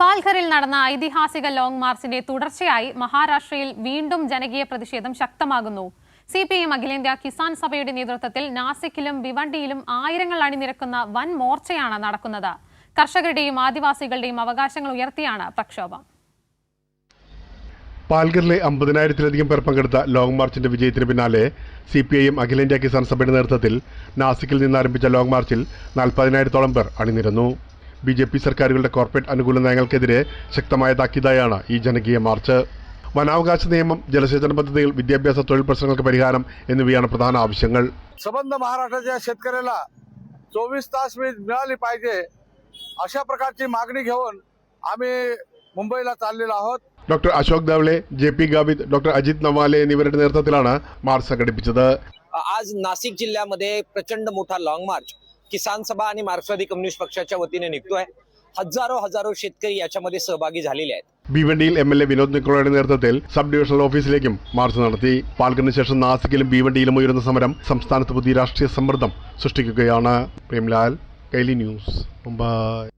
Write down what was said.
പാൽഘറിൽ നടന്ന ഐതിഹാസിക ലോങ് മാർച്ചിന്റെ തുടർച്ചയായി മഹാരാഷ്ട്രയിൽ വീണ്ടും ജനകീയ പ്രതിഷേധം ശക്തമാകുന്നു. സി പി എം അഖിലേന്ത്യാ കിസാൻ സഭയുടെ നേതൃത്വത്തിൽ നാസിക്കിലും ഭിവണ്ടിയിലും ആയിരങ്ങൾ അണിനിരക്കുന്ന വൻ മോർച്ചയാണ് നടക്കുന്നത്. കർഷകരുടെയും ആദിവാസികളുടെയും അവകാശങ്ങൾ ഉയർത്തിയാണ് പ്രക്ഷോഭം. പാൽഗറിലെ അമ്പതിനായിരത്തിലധികം പേർ പങ്കെടുത്ത ലോങ് മാർച്ചിന്റെ വിജയത്തിന് പിന്നാലെ സി പി ഐ എം അഖിലേന്ത്യാ കിസാൻ സഭയുടെ നേതൃത്വത്തിൽ നാസിക്കിൽ നിന്ന് ആരംഭിച്ച ലോങ് മാർച്ചിൽ നാൽപ്പതിനായിരത്തോളം പേർ അണിനിരന്നു. ബി ജെ പി സർക്കാരുകളുടെ കോർപ്പറേറ്റ് അനുകൂല നയങ്ങൾക്കെതിരെ ശക്തമായ താക്കീതായാണ് ഈ ജനകീയ മാർച്ച് വനാവകാശ നിയമം ജലസേചന പദ്ധതികൾ വിദ്യാഭ്യാസ തൊഴിൽ പ്രശ്നങ്ങൾക്ക് പരിഹാരം എന്നിവയാണ് പ്രധാന ആവശ്യങ്ങൾ संबंध महाराष्ट्राच्या शेतकऱ्याला चोवीस तास वीज मिळाली पाहिजे अशा प्रकारची मागणी घेऊन आम्ही मुंबईला चाललेलो आहोत doctor Ashok Dhawale J P Gavit doctor Ajit Navale എന്നിവരുടെ നേതൃത്വത്തിലാണ് മാർച്ച് സംഘടിപ്പിച്ചത് आज नाशिक जिल्ह्यामध्ये प्रचंड मोठा लॉंग मार्च किसान सभा आणि मार्क्सवादी कम्युनिस्ट पक्षाच्या वतीने निघतोय हजारो हजारो शेतकरी याच्यामध्ये सहभागी झालेले आहेत ഭീവണ്ടിയിൽ എം എൽ എ വിനോദ് നിക്കോളയുടെ നേതൃത്വത്തിൽ സബ് ഡിവിഷണൽ ഓഫീസിലേക്കും മാർച്ച് നടത്തി പാൽഗറിന് ശേഷം നാസിക്കിലും ഭീവണ്ടിയിലും ഉയരുന്ന സമരം സംസ്ഥാനത്ത് പുതിയ രാഷ്ട്രീയ സമ്മർദ്ദം സൃഷ്ടിക്കുകയാണ് പ്രേംലാൽ കൈലി ന്യൂസ് മുംബൈ